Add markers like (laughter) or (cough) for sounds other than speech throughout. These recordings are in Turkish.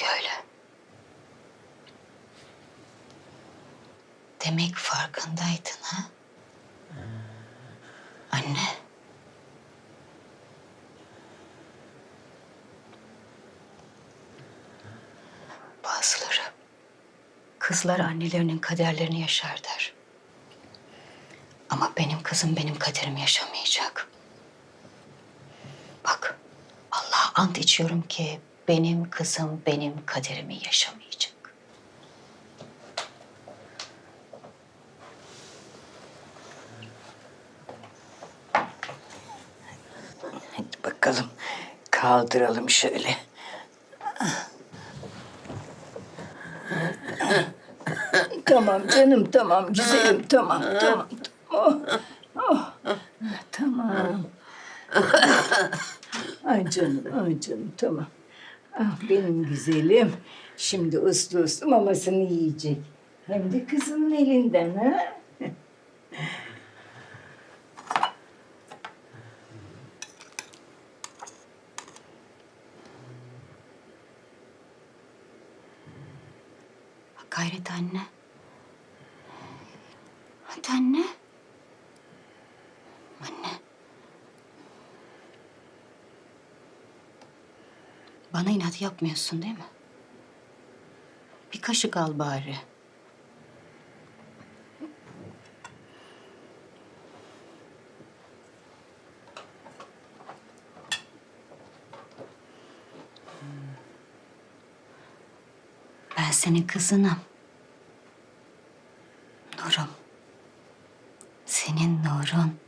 Demek öyle. Demek farkındaydın ha? Anne. Bazıları kızlar annelerinin kaderlerini yaşar der. Ama benim kızım benim kaderimi yaşamayacak. Bak, Allah'a ant içiyorum ki benim kızım benim kaderimi yaşamayacak. Hadi bakalım kaldıralım şöyle. tamam canım tamam güzelim tamam tamam. Oh, oh. Tamam. Ay canım ay canım tamam. Ah benim güzelim. Şimdi uslu uslu mamasını yiyecek. Hem de kızının elinden ha. Bak gayret anne. Hadi anne. Bana inat yapmıyorsun değil mi? Bir kaşık al bari. Ben senin kızınım. Nurum. Senin Nurun.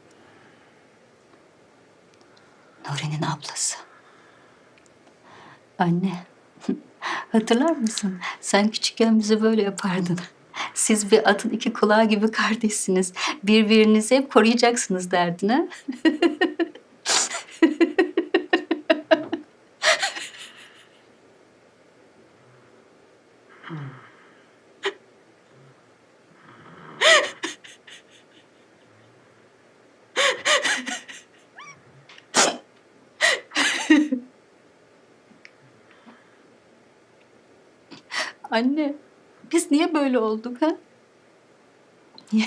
Nuri'nin ablası. Anne. (laughs) Hatırlar mısın? Sen küçükken bize böyle yapardın. Siz bir atın iki kulağı gibi kardeşsiniz. Birbirinizi hep koruyacaksınız derdin ha? (laughs) Anne, biz niye böyle olduk ha? Niye?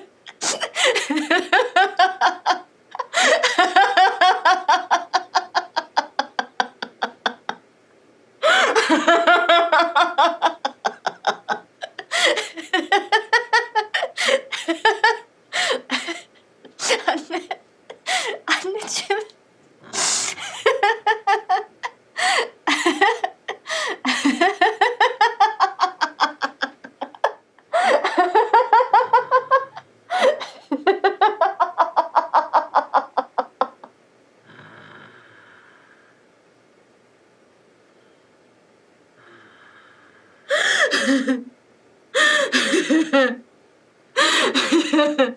Ha ha ha!